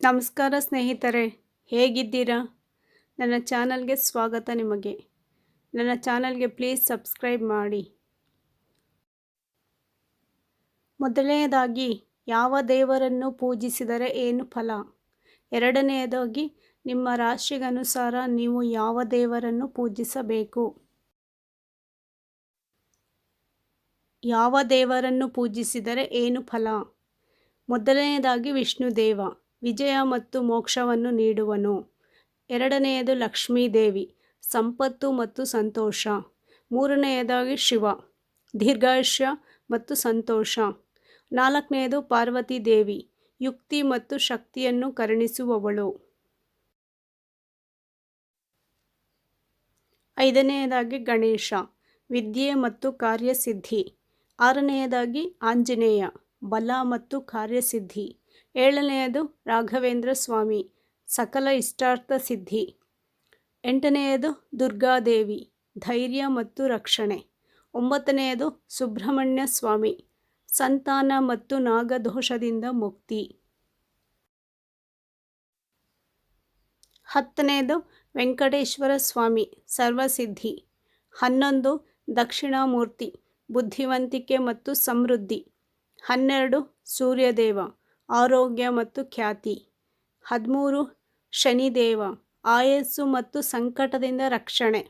ನಮಸ್ಕಾರ ಸ್ನೇಹಿತರೆ, ಹೇಗಿದ್ದೀರಾ? ನನ್ನ ಚಾನಲ್ಗೆ ಸ್ವಾಗತ ನಿಮಗೆ. ನನ್ನ ಚಾನಲ್ಗೆ ಪ್ಲೀಸ್ ಸಬ್ಸ್ಕ್ರೈಬ್ ಮಾಡಿ. ಮೊದಲನೆಯದಾಗಿ ಯಾವ ದೇವರನ್ನು ಪೂಜಿಸಿದರೆ ಏನು ಫಲ? ಎರಡನೆಯದಾಗಿ, ನಿಮ್ಮ ರಾಶಿಗನುಸಾರ ನೀವು ಯಾವ ದೇವರನ್ನು ಪೂಜಿಸಬೇಕು? ಯಾವ ದೇವರನ್ನು ಪೂಜಿಸಿದರೆ ಏನು ಫಲ? ಮೊದಲನೆಯದಾಗಿ ವಿಷ್ಣುದೇವ. ವಿಜಯ ಮತ್ತು ಮೋಕ್ಷವನ್ನು ನೀಡುವನು. ಎರಡನೆಯದು ಲಕ್ಷ್ಮೀದೇವಿ, ಸಂಪತ್ತು ಮತ್ತು ಸಂತೋಷ. ಮೂರನೆಯದಾಗಿ ಶಿವ, ದೀರ್ಘಾಯುಷ್ಯ ಮತ್ತು ಸಂತೋಷ. ನಾಲ್ಕನೆಯದು ಪಾರ್ವತಿ ದೇವಿ, ಯುಕ್ತಿ ಮತ್ತು ಶಕ್ತಿಯನ್ನು ಕರುಣಿಸುವವಳು. ಐದನೆಯದಾಗಿ ಗಣೇಶ, ವಿದ್ಯೆ ಮತ್ತು ಕಾರ್ಯಸಿದ್ಧಿ. ಆರನೆಯದಾಗಿ ಆಂಜನೇಯ, ಬಲ ಮತ್ತು ಕಾರ್ಯಸಿದ್ಧಿ. ಏಳನೆಯದು ರಾಘವೇಂದ್ರ ಸ್ವಾಮಿ, ಸಕಲ ಇಷ್ಟಾರ್ಥ ಸಿದ್ಧಿ. ಎಂಟನೆಯದು ದುರ್ಗಾದೇವಿ ಧೈರ್ಯ ಮತ್ತು ರಕ್ಷಣೆ. ಒಂಬತ್ತನೆಯದು ಸುಬ್ರಹ್ಮಣ್ಯ ಸ್ವಾಮಿ, ಸಂತಾನ ಮತ್ತು ನಾಗದೋಷದಿಂದ ಮುಕ್ತಿ. ಹತ್ತನೆಯದು ವೆಂಕಟೇಶ್ವರ ಸ್ವಾಮಿ, ಸರ್ವಸಿದ್ಧಿ. ಹನ್ನೊಂದು ದಕ್ಷಿಣಾಮೂರ್ತಿ, ಬುದ್ಧಿವಂತಿಕೆ ಮತ್ತು ಸಮೃದ್ಧಿ. ಹನ್ನೆರಡು ಸೂರ್ಯದೇವ. ಆರೋಗ್ಯ ಮತ್ತು ಖ್ಯಾತಿ. ಹದಿಮೂರು, ಶನಿದೇವ, ಆಯಸ್ಸು ಮತ್ತು ಸಂಕಟದಿಂದ ರಕ್ಷಣೆ.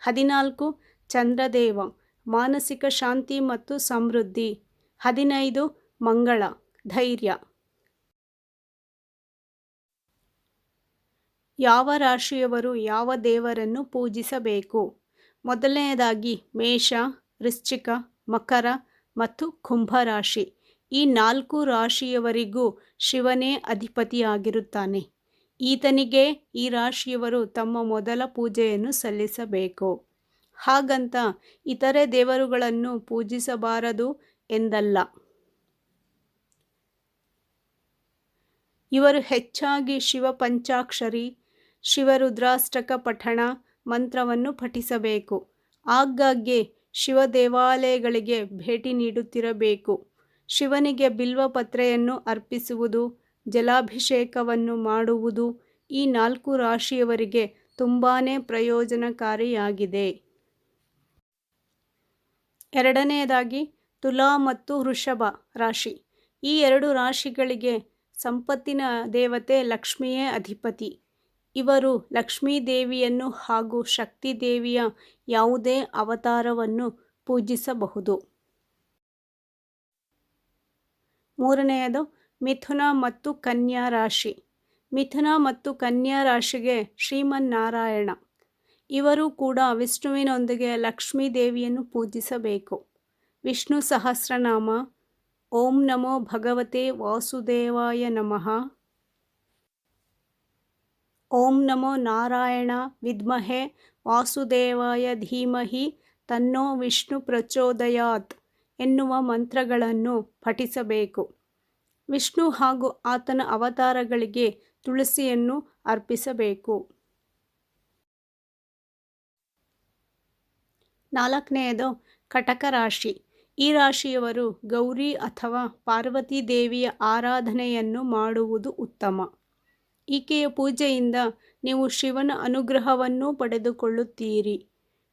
ಹದಿನಾಲ್ಕು, ಚಂದ್ರದೇವ, ಮಾನಸಿಕ ಶಾಂತಿ ಮತ್ತು ಸಮೃದ್ಧಿ. ಹದಿನೈದು, ಮಂಗಳ, ಧೈರ್ಯ. ಯಾವ ರಾಶಿಯವರು ಯಾವ ದೇವರನ್ನು ಪೂಜಿಸಬೇಕು? ಮೊದಲನೆಯದಾಗಿ ಮೇಷ, ವೃಶ್ಚಿಕ, ಮಕರ ಮತ್ತು ಕುಂಭರಾಶಿ ಈ ನಾಲ್ಕು ರಾಶಿಯವರಿಗೂ ಶಿವನೇ ಅಧಿಪತಿಯಾಗಿರುತ್ತಾನೆ. ಈತನಿಗೆ ಈ ರಾಶಿಯವರು ತಮ್ಮ ಮೊದಲ ಪೂಜೆಯನ್ನು ಸಲ್ಲಿಸಬೇಕು. ಹಾಗಂತ ಇತರೆ ದೇವರುಗಳನ್ನು ಪೂಜಿಸಬಾರದು ಎಂದಲ್ಲ. ಇವರು ಹೆಚ್ಚಾಗಿ ಶಿವ ಪಂಚಾಕ್ಷರಿ ಶಿವರುದ್ರಾಷ್ಟಕ ಪಠಣ ಮಂತ್ರವನ್ನು ಪಠಿಸಬೇಕು. ಆಗಾಗ್ಗೆ ಶಿವ ದೇವಾಲಯಗಳಿಗೆ ಭೇಟಿ ನೀಡುತ್ತಿರಬೇಕು. ಶಿವನಿಗೆ ಬಿಲ್ವಪತ್ರೆಯನ್ನು ಅರ್ಪಿಸುವುದು, ಜಲಾಭಿಷೇಕವನ್ನು ಮಾಡುವುದು ಈ ನಾಲ್ಕು ರಾಶಿಯವರಿಗೆ ತುಂಬಾ ಪ್ರಯೋಜನಕಾರಿಯಾಗಿದೆ. ಎರಡನೆಯದಾಗಿ ತುಲಾ ಮತ್ತು ವೃಷಭ ರಾಶಿ. ಈ ಎರಡು ರಾಶಿಗಳಿಗೆ ಸಂಪತ್ತಿನ ದೇವತೆ ಲಕ್ಷ್ಮಿಯೇ ಅಧಿಪತಿ. ಇವರು ಲಕ್ಷ್ಮೀ ದೇವಿಯನ್ನು ಹಾಗೂ ಶಕ್ತಿ ದೇವಿಯ ಯಾವುದೇ ಅವತಾರವನ್ನು ಪೂಜಿಸಬಹುದು. ಮೂರನೆಯದು, ಮಿಥುನ ಮತ್ತು ಕನ್ಯಾ ರಾಶಿ. ಮಿಥುನ ಮತ್ತು ಕನ್ಯಾ ರಾಶಿಗೆ ಶ್ರೀಮನ್ನಾರಾಯಣ. ಇವರು ಕೂಡ ವಿಷ್ಣುವಿನೊಂದಿಗೆ ಲಕ್ಷ್ಮೀ ದೇವಿಯನ್ನು ಪೂಜಿಸಬೇಕು. ವಿಷ್ಣು ಸಹಸ್ರನಾಮ, ಓಂ ನಮೋ ಭಗವತೆ ವಾಸುದೇವಾಯ ನಮಃ. ಓಂ ನಮೋ ನಾರಾಯಣ ವಿದ್ಮಹೆ ವಾಸುದೇವಾಯ ಧೀಮಹಿ ತನ್ನೋ ವಿಷ್ಣು ಪ್ರಚೋದಯಾತ್. ಎನ್ನುವ ಮಂತ್ರಗಳನ್ನು ಪಠಿಸಬೇಕು. ವಿಷ್ಣು ಹಾಗೂ ಆತನ ಅವತಾರಗಳಿಗೆ ತುಳಸಿಯನ್ನು ಅರ್ಪಿಸಬೇಕು. ನಾಲ್ಕನೆಯದು ಕಟಕ ರಾಶಿ. ಈ ರಾಶಿಯವರು ಗೌರಿ ಅಥವಾ ಪಾರ್ವತಿ ದೇವಿಯ ಆರಾಧನೆಯನ್ನು ಮಾಡುವುದು ಉತ್ತಮ. ಈಕೆಯ ಪೂಜೆಯಿಂದ ನೀವು ಶಿವನ ಅನುಗ್ರಹವನ್ನು ಪಡೆದುಕೊಳ್ಳುತ್ತೀರಿ.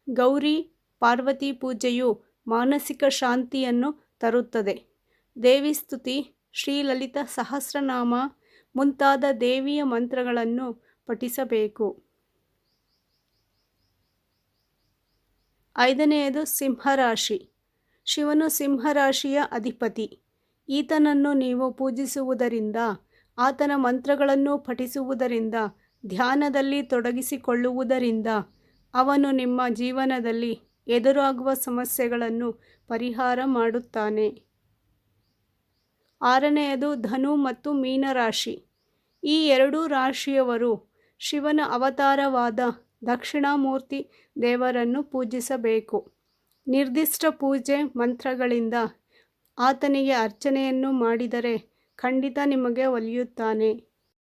ಗೌರಿ, ಪಾರ್ವತಿ ಪೂಜೆಯು ಮಾನಸಿಕ ಶಾಂತಿಯನ್ನು ತರುತ್ತದೆ. ದೇವಿ ಸ್ತುತಿ, ಶ್ರೀಲಲಿತ ಸಹಸ್ರನಾಮ ಮುಂತಾದ ದೇವಿಯ ಮಂತ್ರಗಳನ್ನು ಪಠಿಸಬೇಕು. ಐದನೆಯದು ಸಿಂಹರಾಶಿ. ಶಿವನು ಸಿಂಹರಾಶಿಯ ಅಧಿಪತಿ. ಈತನನ್ನು ನೀವು ಪೂಜಿಸುವುದರಿಂದ, ಆತನ ಮಂತ್ರಗಳನ್ನು ಪಠಿಸುವುದರಿಂದ, ಧ್ಯಾನದಲ್ಲಿ ತೊಡಗಿಸಿಕೊಳ್ಳುವುದರಿಂದ, ಅವನು ನಿಮ್ಮ ಜೀವನದಲ್ಲಿ ಎದುರಾಗುವ ಸಮಸ್ಯೆಗಳನ್ನು ಪರಿಹಾರ ಮಾಡುತ್ತಾನೆ. ಆರನೆಯದು, ಧನು ಮತ್ತು ಮೀನರಾಶಿ. ಈ ಎರಡೂ ರಾಶಿಯವರು ಶಿವನ ಅವತಾರವಾದ ದಕ್ಷಿಣಾಮೂರ್ತಿ ದೇವರನ್ನು ಪೂಜಿಸಬೇಕು. ನಿರ್ದಿಷ್ಟ ಪೂಜೆ ಮಂತ್ರಗಳಿಂದ ಆತನಿಗೆ ಅರ್ಚನೆಯನ್ನು ಮಾಡಿದರೆ ಖಂಡಿತ ನಿಮಗೆ ಒಲಿಯುತ್ತಾನೆ.